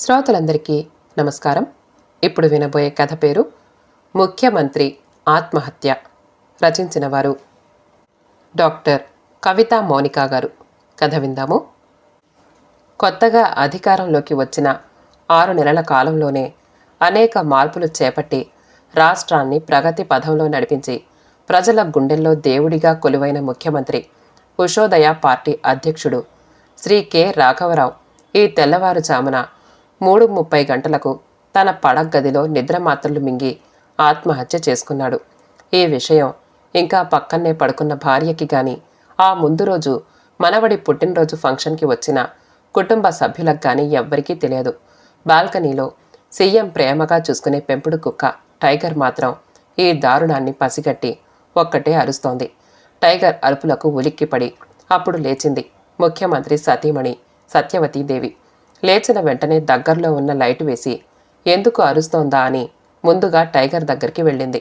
శ్రోతలందరికీ నమస్కారం. ఇప్పుడు వినబోయే కథ పేరు ముఖ్యమంత్రి ఆత్మహత్య. రచించిన వారు డాక్టర్ కవితా మౌనికా గారు. కథ విందాము. కొత్తగా అధికారంలోకి వచ్చిన ఆరు నెలల కాలంలోనే అనేక మార్పులు చేపట్టి రాష్ట్రాన్ని ప్రగతి పథంలో నడిపించి ప్రజల గుండెల్లో దేవుడిగా కొలువైన ముఖ్యమంత్రి ఉషోదయ పార్టీ అధ్యక్షుడు శ్రీ కె రాఘవరావు ఈ తెల్లవారుజామున మూడు ముప్పై గంటలకు తన పడగదిలో నిద్రమాత్రలు మింగి ఆత్మహత్య చేసుకున్నాడు. ఈ విషయం ఇంకా పక్కనే పడుకున్న భార్యకి గాని ఆ ముందు రోజు మనవడి పుట్టినరోజు ఫంక్షన్కి వచ్చిన కుటుంబ సభ్యులకు కానీ ఎవ్వరికీ తెలియదు. బాల్కనీలో సీఎం ప్రేమగా చూసుకునే పెంపుడు కుక్క టైగర్ మాత్రం ఈ దారుణాన్ని పసిగట్టి ఒక్కటే అరుస్తోంది. టైగర్ అరుపులకు ఉలిక్కిపడి అప్పుడు లేచింది ముఖ్యమంత్రి సతీమణి సత్యవతీదేవి. లేచిన వెంటనే దగ్గరలో ఉన్న లైట్ వేసి ఎందుకు అరుస్తోందా అని ముందుగా టైగర్ దగ్గరికి వెళ్ళింది.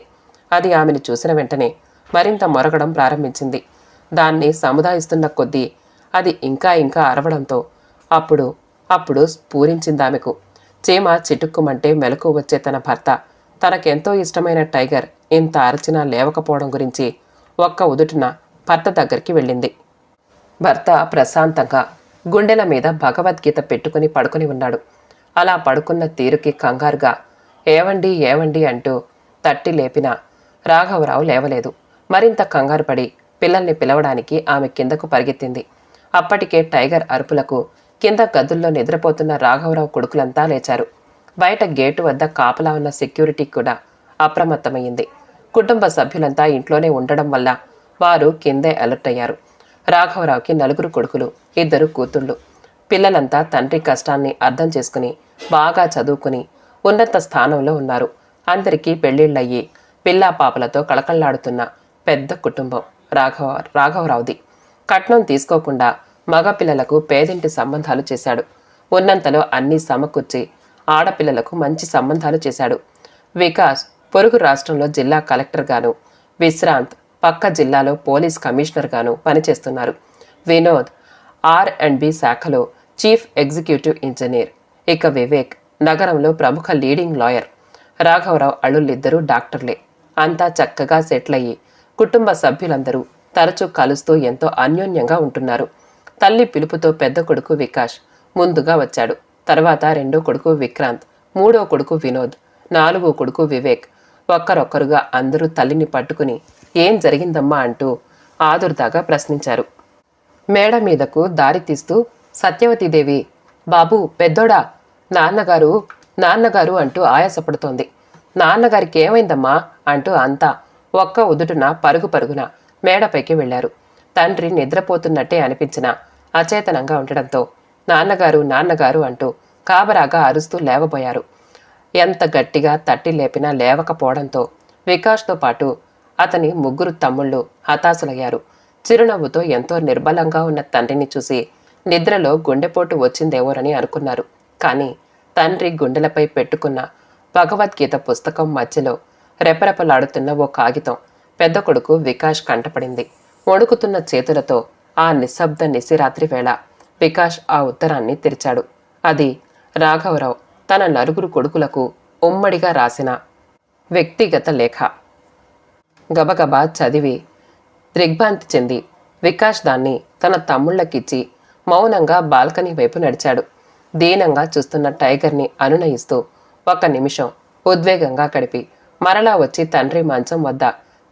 అది ఆమెను చూసిన వెంటనే మరింత మొరగడం ప్రారంభించింది. దాన్ని సముదాయిస్తున్న కొద్దీ అది ఇంకా ఇంకా అరవడంతో అప్పుడు అప్పుడు స్ఫూరించిందామెకు చీమ చిటుక్కుమంటే మెలకు వచ్చే తన భర్త తనకెంతో ఇష్టమైన టైగర్ ఇంత అరచినా లేవకపోవడం గురించి ఒక్క ఉదుటిన భర్త దగ్గరికి వెళ్ళింది. భర్త ప్రశాంతంగా గుండెల మీద భగవద్గీత పెట్టుకుని పడుకుని ఉన్నాడు. అలా పడుకున్న తీరుకి కంగారుగా ఏవండి ఏవండి అంటూ తట్టి లేపిన రాఘవరావు లేవలేదు. మరింత కంగారు పడి పిల్లల్ని పిలవడానికి ఆమె కిందకు పరిగెత్తింది. అప్పటికే టైగర్ అరుపులకు కింద గదుల్లో నిద్రపోతున్న రాఘవరావు కొడుకులంతా లేచారు. బయట గేటు వద్ద కాపలా ఉన్న సెక్యూరిటీ కూడా అప్రమత్తమైంది కుటుంబ సభ్యులంతా ఇంట్లోనే ఉండడం వల్ల వారు కిందే అలర్ట్ అయ్యారు. రాఘవరావుకి నలుగురు కొడుకులు ఇద్దరు కూతుళ్ళు. పిల్లలంతా తండ్రి కష్టాన్ని అర్థం చేసుకుని బాగా చదువుకుని ఉన్నత స్థానంలో ఉన్నారు. అందరికీ పెళ్ళిళ్ళయ్యి పిల్లా పాపలతో కళకళ్ళాడుతున్న పెద్ద కుటుంబం రాఘవ రాఘవరావుది. కట్నం తీసుకోకుండా మగపిల్లలకు పేదింటి సంబంధాలు చేశాడు. ఉన్నంతలో అన్నీ సమకూర్చి ఆడపిల్లలకు మంచి సంబంధాలు చేశాడు. వికాస్ పొరుగు రాష్ట్రంలో జిల్లా కలెక్టర్గాను విశ్రాంత్ పక్క జిల్లాలో పోలీస్ కమిషనర్గాను పనిచేస్తున్నారు. వినోద్ ఆర్ అండ్ బి శాఖలో చీఫ్ ఎగ్జిక్యూటివ్ ఇంజనీర్. ఇక వివేక్ నగరంలో ప్రముఖ లీడింగ్ లాయర్. రాఘవరావు అళ్ళుళ్ళిద్దరూ డాక్టర్లే. అంతా చక్కగా సెటిల్ అయ్యి కుటుంబ సభ్యులందరూ తరచూ కలుస్తూ ఎంతో అన్యోన్యంగా ఉంటున్నారు. తల్లి పిలుపుతో పెద్ద కొడుకు వికాష్ ముందుగా వచ్చాడు. తర్వాత రెండో కొడుకు విక్రాంత్ మూడో కొడుకు వినోద్ నాలుగో కొడుకు వివేక్. ఒక్కరొక్కరుగా అందరూ తల్లిని పట్టుకుని ఏం జరిగిందమ్మా అంటూ ఆదుర్దాగా ప్రశ్నించారు. మేడ మీదకు దారి తీస్తూ సత్యవతీదేవి బాబు పెద్దోడా నాన్నగారు నాన్నగారు అంటూ ఆయాసపడుతోంది. నాన్నగారికి ఏమైందమ్మా అంటూ అంతా ఒక్క ఉదుటున పరుగు పరుగున మేడపైకి వెళ్ళారు తండ్రి నిద్రపోతున్నట్టే అనిపించినా అచేతనంగా ఉండడంతో నాన్నగారు నాన్నగారు అంటూ కాబరాగా అరుస్తూ లేవబోయారు. ఎంత గట్టిగా తట్టి లేపినా లేవకపోవడంతో వికాష్తో పాటు అతని ముగ్గురు తమ్ముళ్ళు హతాశులయ్యారు. చిరునవ్వుతో ఎంతో నిర్బలంగా ఉన్న తండ్రిని చూసి నిద్రలో గుండెపోటు వచ్చిందేవోరని అనుకున్నారు. కానీ తండ్రి గుండెలపై పెట్టుకున్న భగవద్గీత పుస్తకం మధ్యలో రెపరెపలాడుతున్న ఓ కాగితం పెద్ద కొడుకు వికాష్ కంటపడింది. వణుకుతున్న చేతులతో ఆ నిశ్శబ్ద నిశిరాత్రి వేళ వికాష్ ఆ ఉత్తరాన్ని తెరిచాడు. అది రాఘవరావు తన నలుగురు కొడుకులకు ఉమ్మడిగా రాసిన వ్యక్తిగత లేఖ. గబగబా చదివి దిగ్భ్రాంతి చెంది వికాష్ దాన్ని తన తమ్ముళ్ళకిచ్చి మౌనంగా బాల్కనీ వైపు నడిచాడు. దీనంగా చూస్తున్న టైగర్ని అనునయిస్తూ ఒక నిమిషం ఉద్వేగంగా గడిపి మరలా వచ్చి తండ్రి మంచం వద్ద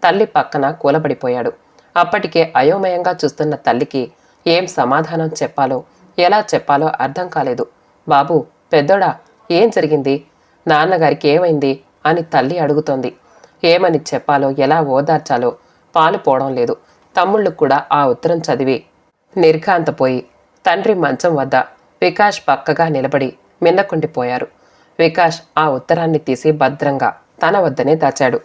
తల్లి పక్కన కూలబడిపోయాడు. అప్పటికే అయోమయంగా చూస్తున్న తల్లికి ఏం సమాధానం చెప్పాలో ఎలా చెప్పాలో అర్థం కాలేదు. బాబు పెద్దోడా ఏం జరిగింది? నాన్నగారికి ఏమైంది? అని తల్లి అడుగుతోంది. ఏమని చెప్పాలో ఎలా ఓదార్చాలో పాలు పోవడం లేదు. తమ్ముళ్ళు కూడా ఆ ఉత్తరం చదివి నిర్ఘాంతపోయి తండ్రి మంచం వద్ద వికాష్ పక్కగా నిలబడి మిన్నకుండిపోయారు. వికాష్ ఆ ఉత్తరాన్ని తీసి భద్రంగా తన వద్దనే దాచాడు.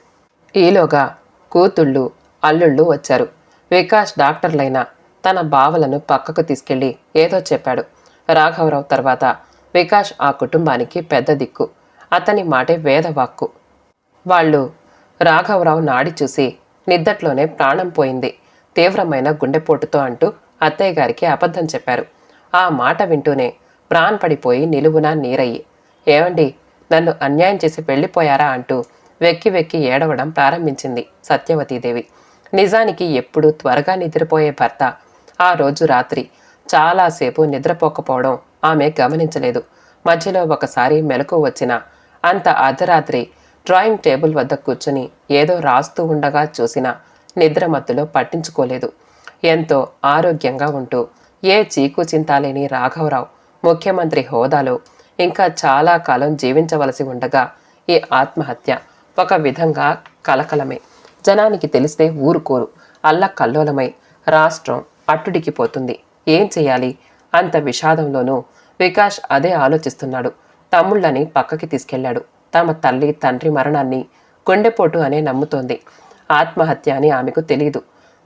ఈలోగా కూతుళ్ళు అల్లుళ్ళు వచ్చారు. వికాష్ డాక్టర్లైన తన బావలను పక్కకు తీసుకెళ్ళి ఏదో చెప్పాడు. రాఘవరావు తర్వాత వికాష్ ఆ కుటుంబానికి పెద్ద దిక్కు. అతని మాటే వేదవాక్కు. వాళ్ళు రాఘవరావు నాడి చూసి నిద్దట్లోనే ప్రాణం పోయింది. తీవ్రమైన గుండెపోటుతో అంటూ అత్తయ్య గారికి అబద్ధం చెప్పారు. ఆ మాట వింటూనే ప్రాణ్ పడిపోయి నిలువునా నీరయ్యి. ఏమండి నన్ను అన్యాయం చేసి వెళ్ళిపోయారా అంటూ వెక్కి వెక్కి ఏడవడం ప్రారంభించింది సత్యవతీదేవి. నిజానికి ఎప్పుడు త్వరగా నిద్రపోయే భర్త. ఆ రోజు రాత్రి చాలాసేపు నిద్రపోకపోవడం ఆమె గమనించలేదు. మధ్యలో ఒకసారి మెలకు వచ్చిన అంత అర్ధరాత్రి డ్రాయింగ్ టేబుల్ వద్ద కూర్చుని ఏదో రాస్తూ ఉండగా చూసిన నిద్రమత్తులో పట్టించుకోలేదు. ఎంతో ఆరోగ్యంగా ఉంటూ ఏ చీకు చింతాలేని రాఘవరావు ముఖ్యమంత్రి హోదాలో ఇంకా చాలా కాలం జీవించవలసి ఉండగా ఈ ఆత్మహత్య ఒక విధంగా కలకలమే. జనానికి తెలిస్తే ఊరుకోరు అల్లకల్లోలమై రాష్ట్రం అట్టుడికిపోతుంది. ఏం చేయాలి? అంత విషాదంలోనూ వికాష్ అదే ఆలోచిస్తున్నాడు. తమ్ముళ్ళని పక్కకి తీసుకెళ్ళాడు తమ తల్లి తండ్రి మరణాన్ని గుండెపోటు అనే నమ్ముతోంది. ఆత్మహత్య అని ఆమెకు తెలియదు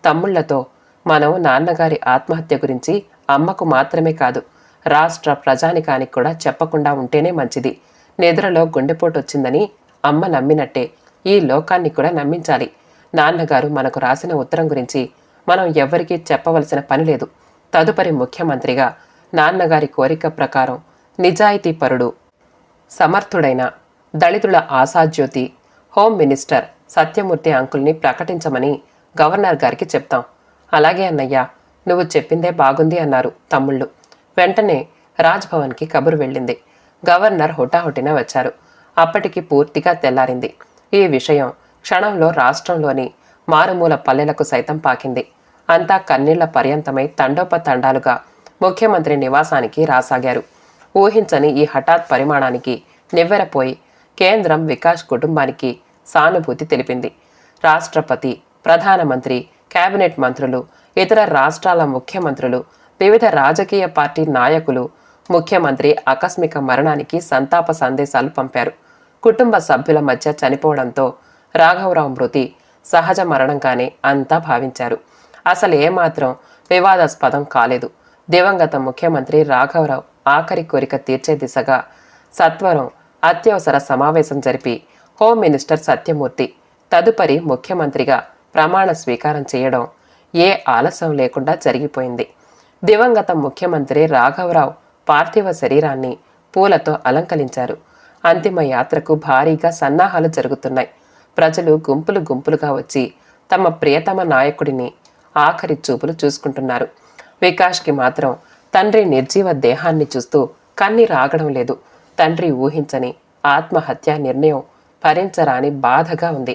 తమ్ముళ్ళతో మనం నాన్నగారి ఆత్మహత్య గురించి అమ్మకు మాత్రమే కాదు రాష్ట్ర ప్రజానికానికి కూడా చెప్పకుండా ఉంటేనే మంచిది. నిద్రలో గుండెపోటు వచ్చిందని అమ్మ నమ్మినట్టే ఈ లోకాన్ని కూడా నమ్మించాలి. నాన్నగారు మనకు రాసిన ఉత్తరం గురించి మనం ఎవ్వరికీ చెప్పవలసిన పని లేదు. తదుపరి ముఖ్యమంత్రిగా నాన్నగారి కోరిక ప్రకారం నిజాయితీపరుడు సమర్థుడైన దళితుల ఆశాజ్యోతి హోమ్ మినిస్టర్ సత్యమూర్తి అంకుల్ని ప్రకటించమని గవర్నర్ గారికి చెప్తాం. అలాగే అన్నయ్య నువ్వు చెప్పిందే బాగుంది అన్నారు తమ్ముళ్ళు. వెంటనే రాజ్భవన్కి కబురు వెళ్ళింది. గవర్నర్ హుటాహుటిన వచ్చారు. అప్పటికి పూర్తిగా తెల్లారింది. ఈ విషయం క్షణంలో రాష్ట్రంలోని మారుమూల పల్లెలకు సైతం పాకింది. అంతా కన్నీళ్ళ పర్యంతమై తండోపతండాలుగా ముఖ్యమంత్రి నివాసానికి రాసాగారు. ఊహించని ఈ హఠాత్ పరిమాణానికి నివ్వెరపోయి కేంద్రం వికాస్ కుటుంబానికి సానుభూతి తెలిపింది. రాష్ట్రపతి ప్రధానమంత్రి కేబినెట్ మంత్రులు ఇతర రాష్ట్రాల ముఖ్యమంత్రులు వివిధ రాజకీయ పార్టీ నాయకులు ముఖ్యమంత్రి ఆకస్మిక మరణానికి సంతాప సందేశాలు పంపారు. కుటుంబ సభ్యుల మధ్య చనిపోవడంతో రాఘవరావు మృతి సహజ మరణంగానే అంతా భావించారు. అసలు ఏమాత్రం వివాదాస్పదం కాలేదు. దివంగత ముఖ్యమంత్రి రాఘవరావు ఆఖరి కోరిక తీర్చే దిశగా సత్వరం అత్యవసర సమావేశం జరిపి హోమ్ మినిస్టర్ సత్యమూర్తి తదుపరి ముఖ్యమంత్రిగా ప్రమాణ స్వీకారం చేయడం ఏ ఆలస్యం లేకుండా జరిగిపోయింది. దివంగత ముఖ్యమంత్రి రాఘవరావు పార్థివ శరీరాన్ని పూలతో అలంకరించారు. అంతిమ యాత్రకు భారీగా సన్నాహాలు జరుగుతున్నాయి. ప్రజలు గుంపులు గుంపులుగా వచ్చి తమ ప్రియతమ నాయకుడిని ఆఖరి చూపులు చూసుకుంటున్నారు. వికాష్కి మాత్రం తండ్రి నిర్జీవ దేహాన్ని చూస్తూ కన్ని రాగడం లేదు. తండ్రి ఊహించని ఆత్మహత్య నిర్ణయం భరించరాని బాధగా ఉంది.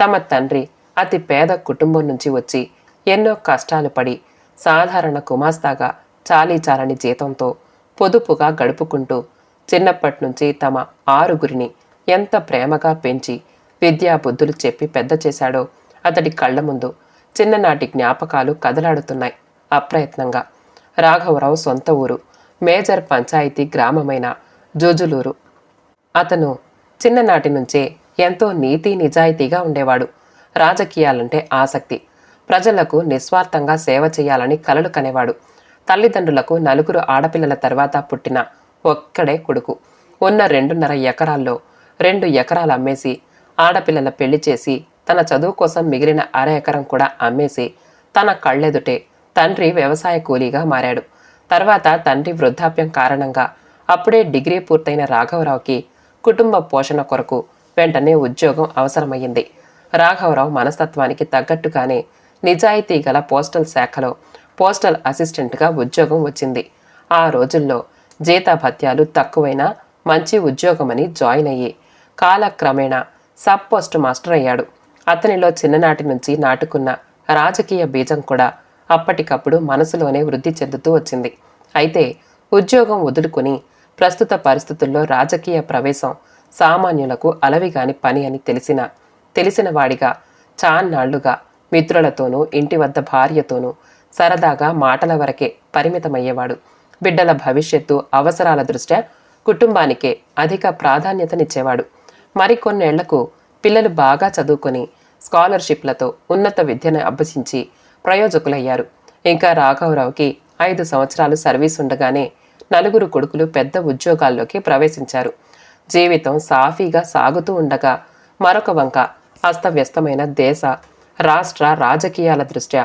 తమ తండ్రి అతి పేద కుటుంబం నుంచి వచ్చి ఎన్నో కష్టాలు పడి సాధారణ కుమాస్తాగా చాలీ చాలని జీతంతో పొదుపుగా గడుపుకుంటూ చిన్నప్పటి నుంచి తమ ఆరుగురిని ఎంత ప్రేమగా పెంచి విద్యా బుద్ధులు చెప్పి పెద్ద చేశాడో అతడి కళ్ళ ముందు చిన్ననాటి జ్ఞాపకాలు కదలాడుతున్నాయి. అప్రయత్నంగా రాఘవరావు సొంత ఊరు మేజర్ పంచాయతీ గ్రామమైన జోజులూరు. అతను చిన్ననాటి నుంచే ఎంతో నీతి నిజాయితీగా ఉండేవాడు. రాజకీయాలంటే ఆసక్తి. ప్రజలకు నిస్వార్థంగా సేవ చేయాలని కలలు కనేవాడు. తల్లిదండ్రులకు నలుగురు ఆడపిల్లల తర్వాత పుట్టిన ఒక్కడే కొడుకు. ఉన్న రెండున్నర ఎకరాల్లో రెండు ఎకరాలు అమ్మేసి ఆడపిల్లల పెళ్ళి చేసి తన చదువు కోసం మిగిలిన అర ఎకరం కూడా అమ్మేసి తన కళ్ళెదుటే తండ్రి వ్యవసాయ కూలీగా మారాడు. తర్వాత తండ్రి వృద్ధాప్యం కారణంగా అప్పుడే డిగ్రీ పూర్తయిన రాఘవరావుకి కుటుంబ పోషణ కొరకు వెంటనే ఉద్యోగం అవసరమయ్యింది. రాఘవరావు మనస్తత్వానికి తగ్గట్టుగానే నిజాయితీ గల పోస్టల్ శాఖలో పోస్టల్ అసిస్టెంట్గా ఉద్యోగం వచ్చింది. ఆ రోజుల్లో జీతభత్యాలు తక్కువైనా మంచి ఉద్యోగమని జాయిన్ అయ్యి కాలక్రమేణా సబ్ పోస్ట్ మాస్టర్ అయ్యాడు. అతనిలో చిన్ననాటి నుంచి నాటుకున్న రాజకీయ బీజం కూడా అప్పటికప్పుడు మనసులోనే వృద్ధి చెందుతూ వచ్చింది. అయితే ఉద్యోగం వదులుకుని ప్రస్తుత పరిస్థితుల్లో రాజకీయ ప్రవేశం సామాన్యులకు అలవిగాని పని అని తెలిసిన తెలిసిన వాడిగా చాన్నాళ్ళుగా మిత్రులతోనూ ఇంటి వద్ద భార్యతోనూ సరదాగా మాటల వరకే పరిమితమయ్యేవాడు. బిడ్డల భవిష్యత్తు అవసరాల దృష్ట్యా కుటుంబానికే అధిక ప్రాధాన్యతనిచ్చేవాడు. మరికొన్నేళ్ళకు పిల్లలు బాగా చదువుకొని స్కాలర్షిప్లతో ఉన్నత విద్యను అభ్యసించి ప్రయోజకులయ్యారు. ఇంకా రాఘవరావుకి ఐదు సంవత్సరాలు సర్వీస్ ఉండగానే నలుగురు కొడుకులు పెద్ద ఉద్యోగాల్లోకి ప్రవేశించారు. జీవితం సాఫీగా సాగుతూ ఉండగా మరొక వంక అస్తవ్యస్తమైన దేశ రాష్ట్ర రాజకీయాల దృష్ట్యా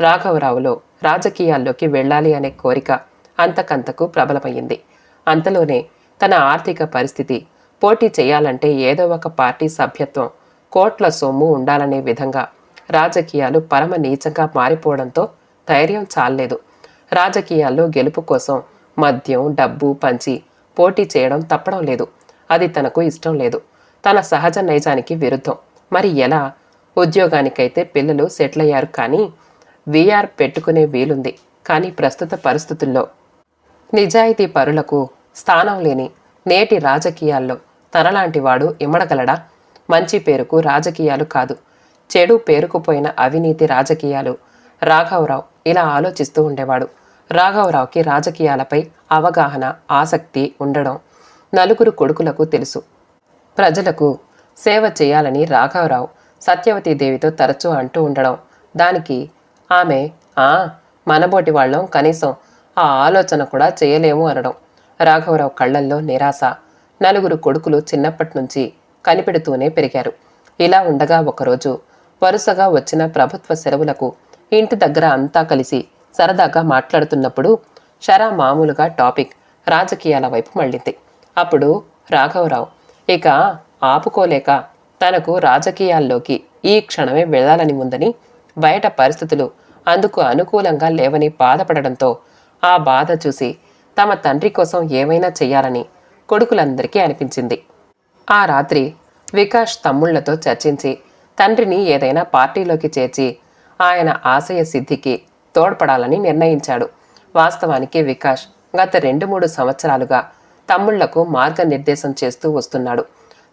రాఘవరావులో రాజకీయాల్లోకి వెళ్ళాలి అనే కోరిక అంతకంతకు ప్రబలమైంది అంతలోనే తన ఆర్థిక పరిస్థితి పోటీ చేయాలంటే ఏదో ఒక పార్టీ సభ్యత్వం కోట్ల సొమ్ము ఉండాలనే విధంగా రాజకీయాలు పరమ నీచంగా మారిపోవడంతో ధైర్యం చాలలేదు. రాజకీయాల్లో గెలుపు కోసం మద్యం డబ్బు పంచి పోటీ చేయడం తప్పడం లేదు. అది తనకు ఇష్టం లేదు. తన సహజ నైజానికి విరుద్ధం. మరి ఎలా? ఉద్యోగానికైతే పిల్లలు సెటిల్ అయ్యారు కానీ వీఆర్ పెట్టుకునే వీలుంది. కానీ ప్రస్తుత పరిస్థితుల్లో నిజాయితీ పరులకు స్థానం లేని నేటి రాజకీయాల్లో తనలాంటి వాడు ఇమ్మడగలడా? మంచి పేరుకు రాజకీయాలు కాదు. చెడు పేరుకుపోయిన అవినీతి రాజకీయాలు. రాఘవరావు ఇలా ఆలోచిస్తూ ఉండేవాడు. రాఘవరావుకి రాజకీయాలపై అవగాహన ఆసక్తి ఉండడం నలుగురు కొడుకులకు తెలుసు. ప్రజలకు సేవ చేయాలని రాఘవరావు సత్యవతీదేవితో తరచూ అంటూ ఉండడం దానికి ఆమె ఆ మనబోటి వాళ్ళం కనీసం ఆ ఆలోచన కూడా చేయలేము అనడం రాఘవరావు కళ్ళల్లో నిరాశ. నలుగురు కొడుకులు చిన్నప్పటి నుంచి కనిపెడుతూనే పెరిగారు. ఇలా ఉండగా ఒకరోజు వరుసగా వచ్చిన ప్రభుత్వ సెలవులకు ఇంటి దగ్గర అంతా కలిసి సరదాగా మాట్లాడుతున్నప్పుడు షరా మామూలుగా టాపిక్ రాజకీయాల వైపు మళ్ళింది. అప్పుడు రాఘవరావు ఇక ఆపుకోలేక తనకు రాజకీయాల్లోకి ఈ క్షణమే వెళ్ళాలని ఉందని బయట పరిస్థితులు అందుకు అనుకూలంగా లేవని బాధపడడంతో ఆ బాధ చూసి తమ తండ్రి కోసం ఏమైనా చెయ్యాలని కొడుకులందరికీ అనిపించింది. ఆ రాత్రి వికాష్ తమ్ముళ్ళతో చర్చించి తండ్రిని ఏదైనా పార్టీలోకి చేర్చి ఆయన ఆశయ సిద్ధికి తోడ్పడాలని నిర్ణయించాడు. వాస్తవానికి వికాష్ గత రెండు మూడు సంవత్సరాలుగా తమ్ముళ్ళకు మార్గనిర్దేశం చేస్తూ వస్తున్నాడు.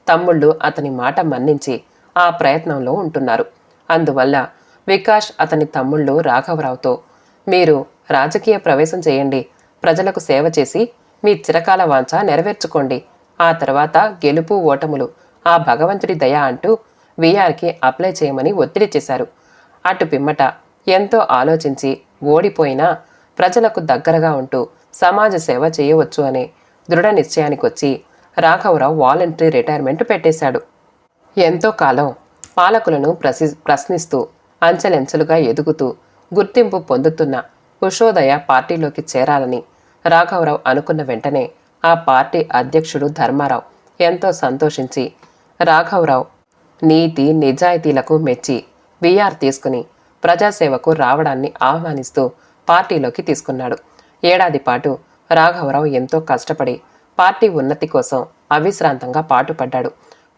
తమ్ముళ్ళు అతని మాట మన్నించి ఆ ప్రయత్నంలో ఉంటున్నారు. అందువల్ల వికాష్ అతని తమ్ముళ్ళు రాఘవరావుతో మీరు రాజకీయ ప్రవేశం చేయండి ప్రజలకు సేవ చేసి మీ చిరకాల వాంఛ నెరవేర్చుకోండి. ఆ తర్వాత గెలుపు ఓటములు ఆ భగవంతుడి దయ అంటూ వీఆర్కి అప్లై చేయమని ఒత్తిడి చేశారు. అటు పిమ్మట ఎంతో ఆలోచించి ఓడిపోయినా ప్రజలకు దగ్గరగా ఉంటూ సమాజ సేవ చేయవచ్చు అనే దృఢ నిశ్చయానికి వచ్చి రాఘవరావు వాలంటరీ రిటైర్మెంట్ పెట్టేశాడు. ఎంతో కాలం పాలకులను ప్రసి ప్రశ్నిస్తూ అంచెలంచెలుగా ఎదుగుతూ గుర్తింపు పొందుతున్న ఉషోదయ పార్టీలోకి చేరాలని రాఘవరావు అనుకున్న వెంటనే ఆ పార్టీ అధ్యక్షుడు ధర్మారావు ఎంతో సంతోషించి రాఘవరావు నీతి నిజాయితీలకు మెచ్చి విఆర్ తీసుకుని ప్రజాసేవకు రావడాన్ని ఆహ్వానిస్తూ పార్టీలోకి తీసుకున్నాడు. ఏడాది పాటు రాఘవరావు ఎంతో కష్టపడి పార్టీ ఉన్నతి కోసం అవిశ్రాంతంగా పాటుపడ్డాడు.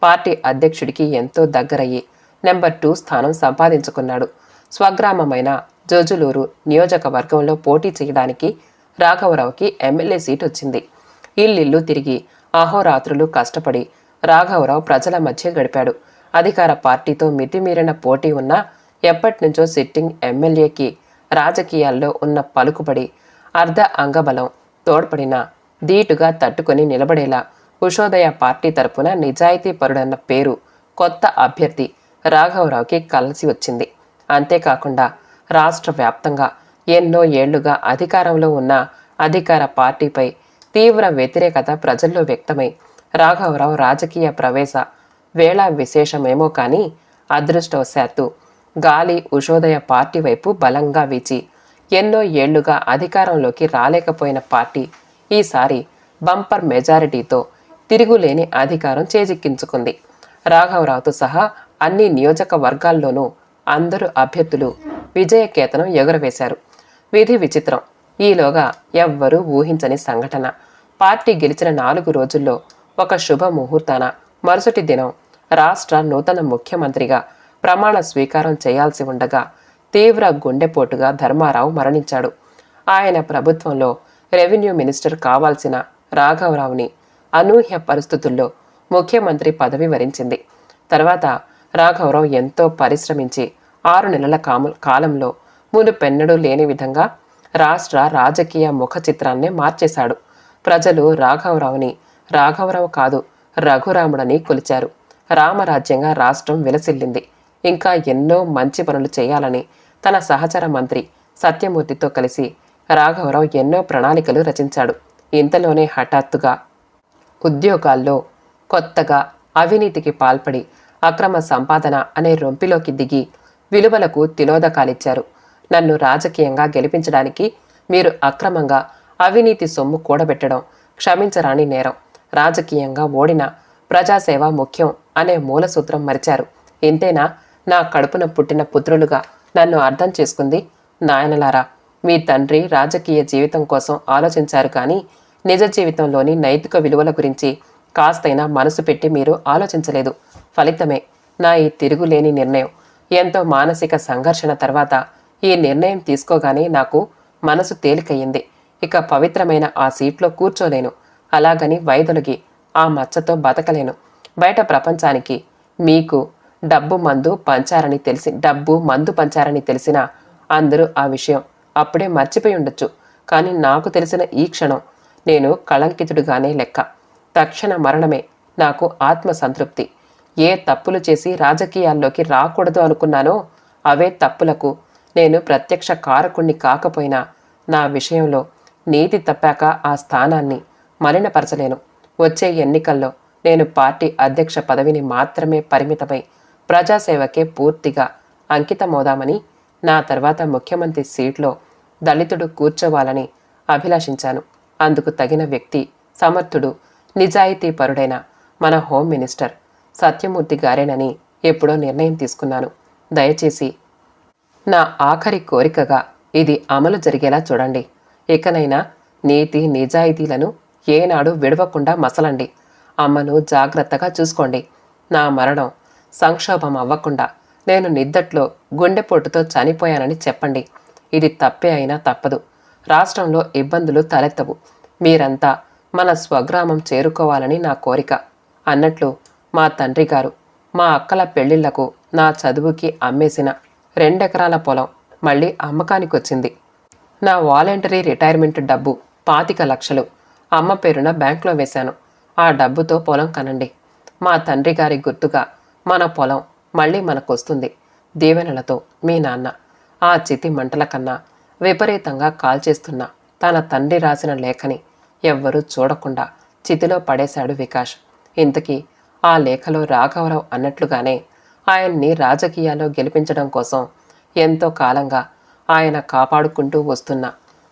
పార్టీ అధ్యక్షుడికి ఎంతో దగ్గరయ్యి నెంబర్ టూ స్థానం సంపాదించుకున్నాడు. స్వగ్రామమైన జోజులూరు నియోజకవర్గంలో పోటీ చేయడానికి రాఘవరావుకి ఎమ్మెల్యే సీట్ వచ్చింది. ఇల్లిల్లు తిరిగి అహోరాత్రులు కష్టపడి రాఘవరావు ప్రజల మధ్య గడిపాడు. అధికార పార్టీతో మితిమీరిన పోటీ ఉన్నా ఎప్పటినుంచో సిట్టింగ్ ఎమ్మెల్యేకి రాజకీయాల్లో ఉన్న పలుకుబడి అర్ధ అంగబలం తోడ్పడిన ధీటుగా తట్టుకొని నిలబడేలా ఉషోదయ పార్టీ తరపున నిజాయితీ పరుడన్న పేరు కొత్త అభ్యర్థి రాఘవరావుకి కలిసి వచ్చింది. అంతేకాకుండా రాష్ట్ర వ్యాప్తంగా ఎన్నో ఏళ్ళుగా అధికారంలో ఉన్న అధికార పార్టీపై తీవ్ర వ్యతిరేకత ప్రజల్లో వ్యక్తమై రాఘవరావు రాజకీయ ప్రవేశ వేళ విశేషమేమో కానీ అదృష్టవశాత్తు గాలి ఉషోదయ పార్టీ వైపు బలంగా వీచి ఎన్నో ఏళ్ళుగా అధికారంలోకి రాలేకపోయిన పార్టీ ఈసారి బంపర్ మెజారిటీతో తిరుగులేని అధికారం చేజిక్కించుకుంది. రాఘవరావుతో సహా అన్ని నియోజకవర్గాల్లోనూ అందరూ అభ్యర్థులు విజయకేతనం ఎగురవేశారు. విధి విచిత్రం. ఈలోగా ఎవ్వరూ ఊహించని సంఘటన. పార్టీ గెలిచిన నాలుగు రోజుల్లో ఒక శుభ ముహూర్తాన మరుసటి దినం రాష్ట్ర నూతన ముఖ్యమంత్రిగా ప్రమాణ స్వీకారం చేయాల్సి ఉండగా తీవ్ర గుండెపోటుగా ధర్మారావు మరణించాడు. ఆయన ప్రభుత్వంలో రెవెన్యూ మినిస్టర్ కావాల్సిన రాఘవరావుని అనూహ్య పరిస్థితుల్లో ముఖ్యమంత్రి పదవి వరించింది. తర్వాత రాఘవరావు ఎంతో పరిశ్రమించి ఆరు నెలల కాము కాలంలో మునుపెన్నడూ లేని విధంగా రాష్ట్ర రాజకీయ ముఖ చిత్రాన్నే మార్చేశాడు. ప్రజలు రాఘవరావుని రాఘవరావు కాదు రఘురాముడని కొలిచారు. రామరాజ్యంగా రాష్ట్రం విలసిల్లింది. ఇంకా ఎన్నో మంచి పనులు చేయాలని తన సహచర మంత్రి సత్యమూర్తితో కలిసి రాఘవరావు ఎన్నో ప్రణాళికలు రచించాడు. ఇంతలోనే హఠాత్తుగా ఉద్యోగాల్లో కొత్తగా అవినీతికి పాల్పడి అక్రమ సంపాదన అనే రొంపిలోకి దిగి విలువలకు తిలోదకాలిచ్చారు. నన్ను రాజకీయంగా గెలిపించడానికి మీరు అక్రమంగా అవినీతి సొమ్ము కూడబెట్టడం క్షమించరాని నేరం. రాజకీయంగా ఓడిన ప్రజాసేవ ముఖ్యం అనే మూలసూత్రం మరిచారు. ఇంతేనా? నా కడుపున పుట్టిన పుత్రులుగా నన్ను అర్థం చేసుకుంది నాయనలారా. మీ తండ్రి రాజకీయ జీవితం కోసం ఆలోచించారు కానీ నిజ జీవితంలోని నైతిక విలువల గురించి కాస్తైనా మనసు పెట్టి మీరు ఆలోచించలేదు. ఫలితమే నా ఈ తిరుగులేని నిర్ణయం. ఎంతో మానసిక సంఘర్షణ తర్వాత ఈ నిర్ణయం తీసుకోగానే నాకు మనసు తేలికయ్యింది. ఇక పవిత్రమైన ఆ సీట్లో కూర్చోలేను. అలాగని వైదొలగి ఆ మచ్చతో బతకలేను. బయట ప్రపంచానికి మీకు డబ్బు మందు పంచారని తెలిసి డబ్బు మందు పంచారని తెలిసినా అందరూ ఆ విషయం అప్పుడే మర్చిపోయి ఉండొచ్చు. కానీ నాకు తెలిసిన ఈ క్షణం నేను కళంకితుడుగానే లెక్క. తక్షణ మరణమే నాకు ఆత్మ సంతృప్తి ఏ తప్పులు చేసి రాజకీయాల్లోకి రాకూడదు అనుకున్నానో అవే తప్పులకు నేను ప్రత్యక్ష కారకుణ్ణి కాకపోయినా నా విషయంలో నీతి తప్పాక ఆ స్థానాన్ని మలినపరచలేను. వచ్చే ఎన్నికల్లో నేను పార్టీ అధ్యక్ష పదవిని మాత్రమే పరిమితమై ప్రజాసేవకే పూర్తిగా అంకితమవుదామని నా తర్వాత ముఖ్యమంత్రి సీట్లో దళితుడు కూర్చోవాలని అభిలాషించాను. అందుకు తగిన వ్యక్తి సమర్థుడు నిజాయితీపరుడైన మన హోమ్ మినిస్టర్ సత్యమూర్తి గారేనని ఎప్పుడో నిర్ణయం తీసుకున్నాను. దయచేసి నా ఆఖరి కోరికగా ఇది అమలు జరిగేలా చూడండి. ఇకనైనా నీతి నిజాయితీలను ఏనాడు విడవకుండా మసలండి. అమ్మను జాగ్రత్తగా చూసుకోండి. నా మరణం సంక్షోభం అవ్వకుండా నేను నిద్దట్లో గుండెపోటుతో చనిపోయానని చెప్పండి. ఇది తప్పే అయినా తప్పదు. రాష్ట్రంలో ఇబ్బందులు తలెత్తవు. మీరంతా మన స్వగ్రామం చేరుకోవాలని నా కోరిక. అన్నట్లు మా తండ్రి గారు మా అక్కల పెళ్ళిళ్ళకు నా చదువుకి అమ్మేసిన రెండెకరాల పొలం మళ్ళీ అమ్మకానికి వచ్చింది నా వాలంటరీ రిటైర్మెంట్ డబ్బు పాతిక లక్షలు. అమ్మ పేరున బ్యాంక్లో వేశాను. ఆ డబ్బుతో పొలం కనండి. మా తండ్రి గారి గుర్తుగా మన పొలం మళ్ళీ మనకొస్తుంది. దీవెనలతో మీ నాన్న ఆ చితి మంటల కన్నా విపరీతంగా కాల్చేస్తున్న తన తండ్రి రాసిన లేఖని ఎవ్వరూ చూడకుండా చితిలో పడేశాడు వికాష్. ఇంతకీ ఆ లేఖలో రాఘవరావు అన్నట్లుగానే ఆయన్ని రాజకీయాల్లో గెలిపించడం కోసం ఎంతో కాలంగా ఆయన కాపాడుకుంటూ వస్తున్న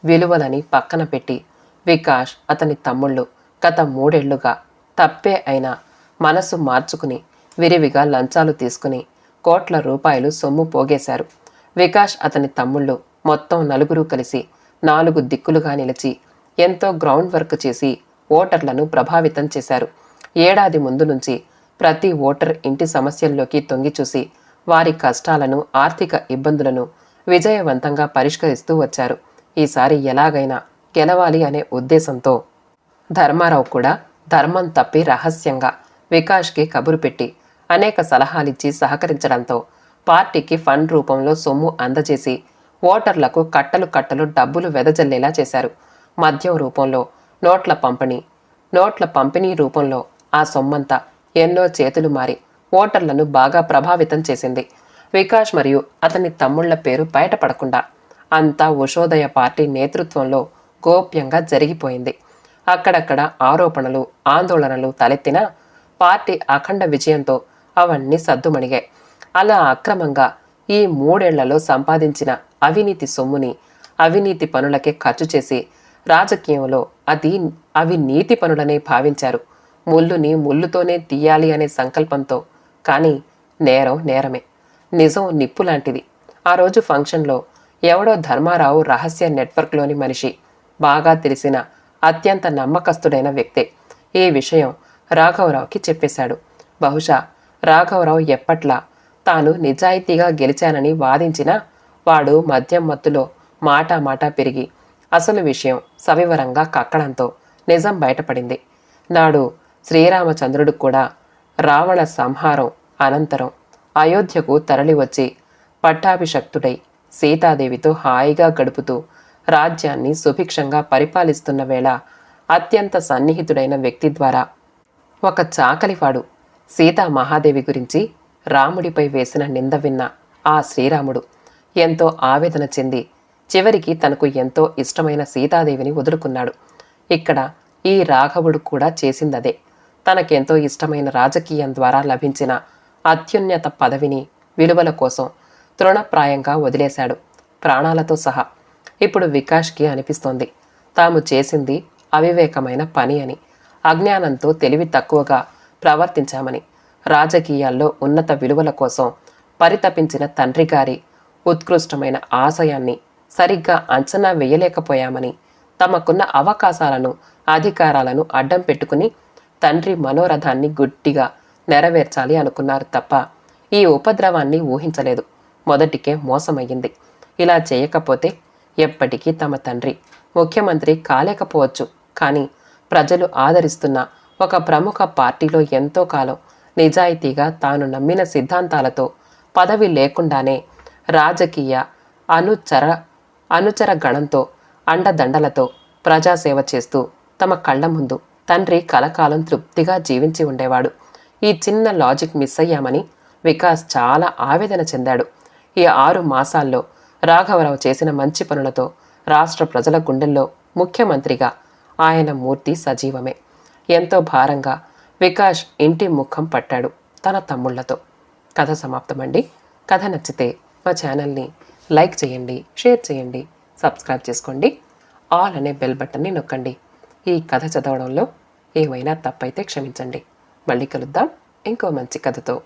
విలువలని పక్కన పెట్టి వికాష్ అతని తమ్ముళ్ళు గత మూడేళ్ళుగా తప్పే అయినా మనసు మార్చుకుని విరివిగా లంచాలు తీసుకుని కోట్ల రూపాయలు సొమ్ము పోగేశారు. వికాష్ అతని తమ్ముళ్ళు మొత్తం నలుగురు కలిసి నాలుగు దిక్కులుగా నిలిచి ఎంతో గ్రౌండ్ వర్క్ చేసి ఓటర్లను ప్రభావితం చేశారు. ఏడాది ముందు నుంచి ప్రతి ఓటర్ ఇంటి సమస్యల్లోకి తొంగి చూసి వారి కష్టాలను ఆర్థిక ఇబ్బందులను విజయవంతంగా పరిష్కరిస్తూ వచ్చారు. ఈసారి ఎలాగైనా గెలవాలి అనే ఉద్దేశంతో ధర్మారావు కూడా ధర్మం తప్పి రహస్యంగా వికాష్కి కబురు పెట్టి అనేక సలహాలిచ్చి సహకరించడంతో పార్టీకి ఫండ్ రూపంలో సొమ్ము అందజేసి ఓటర్లకు కట్టలు కట్టలు డబ్బులు వెదజల్లేలా చేశారు. మద్యం రూపంలో నోట్ల పంపిణీ నోట్ల పంపిణీ రూపంలో ఆ సొమ్మంతా ఎన్నో చేతులు మారి ఓటర్లను బాగా ప్రభావితం చేసింది. వికాష్ మరియు అతని తమ్ముళ్ళ పేరు బయటపడకుండా అంతా ఉషోదయ పార్టీ నేతృత్వంలో గోప్యంగా జరిగిపోయింది. అక్కడక్కడ ఆరోపణలు ఆందోళనలు తలెత్తినా పార్టీ అఖండ విజయంతో అవన్నీ సద్దుమణిగాయి అలా అక్రమంగా ఈ మూడేళ్ళలో సంపాదించిన అవినీతి సొమ్ముని అవినీతి పనులకే ఖర్చు చేసి రాజకీయంలో అది అవి నీతి పనులనే భావించారు. ముళ్ళుని ముళ్ళుతోనే తీయాలి అనే సంకల్పంతో కానీ నేరం నేరమే. నిజం నిప్పు లాంటిది ఆ రోజు ఫంక్షన్లో ఎవడో ధర్మారావు రహస్య నెట్వర్క్లోని మనిషి బాగా తెలిసిన అత్యంత నమ్మకస్తుడైన వ్యక్తే. ఈ విషయం రాఘవరావుకి చెప్పేశాడు. బహుశా రాఘవరావు ఎప్పట్లా తాను నిజాయితీగా గెలిచానని వాదించినా వాడు మద్యం మత్తులో మాటా మాటా పెరిగి అసలు విషయం సవివరంగా కక్కడంతో నిజం బయటపడింది. నాడు శ్రీరామచంద్రుడు కూడా రావణ సంహారం అనంతరం అయోధ్యకు తరలివచ్చి పట్టాభిషక్తుడై సీతాదేవితో హాయిగా గడుపుతూ రాజ్యాన్ని సుభిక్షంగా పరిపాలిస్తున్న వేళ అత్యంత సన్నిహితుడైన వ్యక్తి ద్వారా ఒక చాకలివాడు సీతా మహాదేవి గురించి రాముడిపై వేసిన నింద విన్న ఆ శ్రీరాముడు ఎంతో ఆవేదన చెంది చివరికి తనకు ఎంతో ఇష్టమైన సీతాదేవిని వదులుకున్నాడు. ఇక్కడ ఈ రాఘవుడు కూడా చేసిందదే. తనకెంతో ఇష్టమైన రాజకీయం ద్వారా లభించిన అత్యున్నత పదవిని విలువల కోసం తృణప్రాయంగా వదిలేశాడు. ప్రాణాలతో సహా ఇప్పుడు వికాష్కి అనిపిస్తోంది. తాము చేసింది అవివేకమైన పని అని. అజ్ఞానంతో తెలివి తక్కువగా ప్రవర్తించామని రాజకీయాల్లో ఉన్నత విలువల కోసం పరితపించిన తండ్రి గారి ఉత్కృష్టమైన ఆశయాన్ని సరిగ్గా అంచనా వేయలేకపోయామని తమకున్న అవకాశాలను అధికారాలను అడ్డం పెట్టుకుని తండ్రి మనోరథాన్ని గుడ్డిగా నెరవేర్చాలి అనుకున్నారు తప్ప ఈ ఉపద్రవాన్ని ఊహించలేదు. మొదటికే మోసమయ్యింది. ఇలా చేయకపోతే ఎప్పటికీ తమ తండ్రి ముఖ్యమంత్రి కాలేకపోవచ్చు. కానీ ప్రజలు ఆదరిస్తున్న ఒక ప్రముఖ పార్టీలో ఎంతో కాలం నిజాయితీగా తాను నమ్మిన సిద్ధాంతాలతో పదవి లేకుండానే రాజకీయ అనుచర అనుచర గణంతో అండదండలతో ప్రజాసేవ చేస్తూ తమ కళ్ళ ముందు తండ్రి కలకాలం తృప్తిగా జీవించి ఉండేవాడు. ఈ చిన్న లాజిక్ మిస్ అయ్యామని వికాస్ చాలా ఆవేదన చెందాడు. ఈ ఆరు మాసాల్లో రాఘవరావు చేసిన మంచి పనులతో రాష్ట్ర ప్రజల గుండెల్లో ముఖ్యమంత్రిగా ఆయన మూర్తి సజీవమే. ఎంతో భారంగా వికాష్ ఇంటి ముఖం పట్టాడు తన తమ్ముళ్ళతో. కథ సమాప్తమండి. కథ నచ్చితే మా ఛానల్ని లైక్ చేయండి షేర్ చేయండి సబ్స్క్రైబ్ చేసుకోండి. ఆల్ అనే బెల్ బటన్ని నొక్కండి. ఈ కథ చదవడంలో ఏమైనా తప్పైతే క్షమించండి. మళ్ళీ కలుద్దాం. ఇంకో మంచి కథతో.